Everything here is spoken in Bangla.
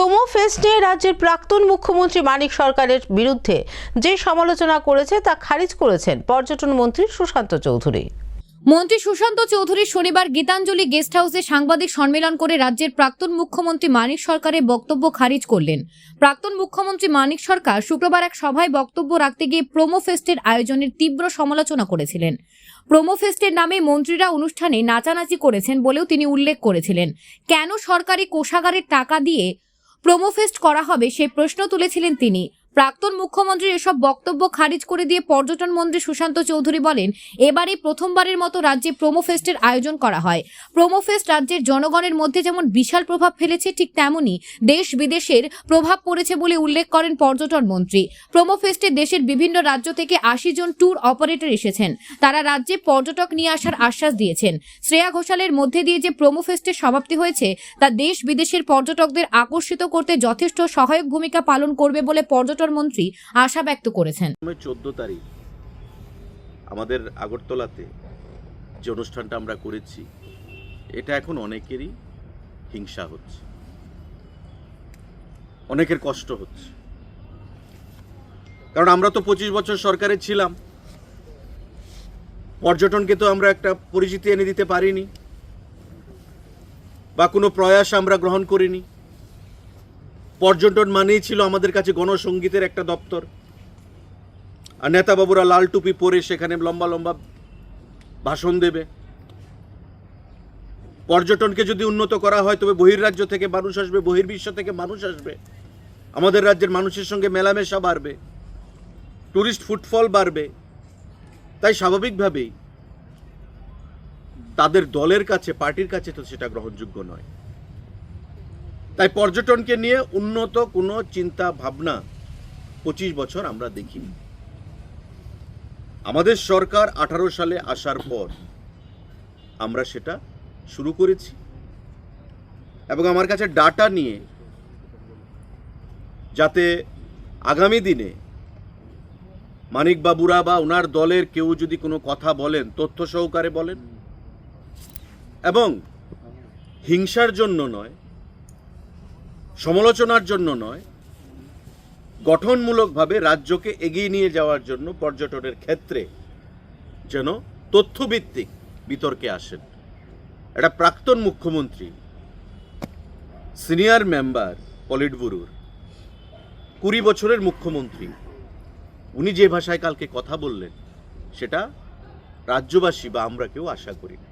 প্রোমো ফেস্ট নিয়ে রাজ্যের প্রাক্তন মুখ্যমন্ত্রী মানিক সরকারের বিরুদ্ধে যে সমালোচনা করেছে তা খারিজ করেছেন পর্যটন মন্ত্রী সুশান্ত চৌধুরী। মন্ত্রী সুশান্ত চৌধুরী শনিবার গীতাঞ্জলি গেস্ট হাউসে সাংবাদিক সম্মেলন করে রাজ্যের প্রাক্তন মুখ্যমন্ত্রী মানিক সরকারের বক্তব্য খারিজ করলেন। প্রাক্তন মুখ্যমন্ত্রী মানিক সরকার শুক্রবার এক সভায় বক্তব্য রাখতে গিয়ে প্রোমো ফেস্টের আয়োজনের তীব্র সমালোচনা করেছিলেন। প্রোমো ফেস্টের নামে মন্ত্রীরা অনুষ্ঠানে নাচানাচি করেছেন বলেও তিনি উল্লেখ করেছিলেন। কেন সরকারি কোষাগারের টাকা দিয়ে প্রোমো ফেস্ট করা হবে সে প্রশ্ন তুলেছিলেন তিনি। প্রাক্তন মুখ্যমন্ত্রীর এসব বক্তব্য খারিজ করে দিয়ে পর্যটন মন্ত্রী সুশান্ত চৌধুরী বলেন এবারে প্রথমবারের মতো রাজ্যে প্রোমো ফেস্টের আয়োজন করা হয়। প্রোমো ফেস্ট রাজ্যের জনগণের মধ্যে যেমন বিশাল প্রভাব ফেলেছে, ঠিক তেমনই দেশ বিদেশের প্রভাব পড়েছে বলে উল্লেখ করেন পর্যটন মন্ত্রী। প্রোমো ফেস্টে দেশের বিভিন্ন রাজ্য থেকে আশি জন ট্যুর অপারেটর এসেছেন। তারা রাজ্যে পর্যটক নিয়ে আসার আশ্বাস দিয়েছেন। শ্রেয়া ঘোষালের মধ্যে দিয়ে যে প্রোমো ফেস্টের সমাপ্তি হয়েছে, তা দেশ বিদেশের পর্যটকদের আকর্ষিত করতে যথেষ্ট সহায়ক ভূমিকা পালন করবে বলে পর্যটন মন্ত্রী আশা ব্যক্ত করেছেন। চোদ্দ তারিখ আমাদের আগরতলাতে যে অনুষ্ঠানটা আমরা করেছি, এটা এখন অনেকেরই হিংসা হচ্ছে। অনেকের কষ্ট হচ্ছে। কারণ আমরা তো পঁচিশ বছর সরকারে ছিলাম। পর্যটনকে তো আমরা একটা পরিচিতি এনে দিতে পারিনি। বা কোনো প্রয়াস আমরা গ্রহণ করিনি। পর্যটন মানেই ছিল আমাদের কাছে গণসঙ্গীতের একটা দপ্তর। আর নেতাবাবুরা লাল টুপি পরে সেখানে লম্বা লম্বা ভাষণ দেবে। পর্যটনকে যদি উন্নত করা হয়, তবে বহির্রাজ্য থেকে মানুষ আসবে, বহির্বিশ্ব থেকে মানুষ আসবে। আমাদের রাজ্যের মানুষের সঙ্গে মেলামেশা বাড়বে, টুরিস্ট ফুটফল বাড়বে। তাই স্বাভাবিকভাবেই তাদের দলের কাছে, পার্টির কাছে তো সেটা গ্রহণযোগ্য নয়। তাই পর্যটনকে নিয়ে উন্নত কোনো চিন্তা, ভাবনা পঁচিশ বছর আমরা দেখিনি। আমাদের সরকার আঠারো সালে আসার পর আমরা সেটা শুরু করেছি এবং আমার কাছে ডাটা নিয়ে যাতে আগামী দিনে মানিক বাবুরা বা ওনার দলের কেউ যদি কোনো কথা বলেন, তথ্য সহকারে বলেন এবং হিংসার জন্য নয় সমালোচনার জন্য নয়, গঠনমূলকভাবে রাজ্যকে এগিয়ে নিয়ে যাওয়ার জন্য পর্যটনের ক্ষেত্রে যেন তথ্যভিত্তিক বিতর্কে আসেন। একটা প্রাক্তন মুখ্যমন্ত্রী, সিনিয়র মেম্বার পলিট ব্যুরোর, কুড়ি বছরের মুখ্যমন্ত্রী, উনি যে ভাষায় কালকে কথা বললেন, সেটা রাজ্যবাসী বা আমরা কেউ আশা করি না।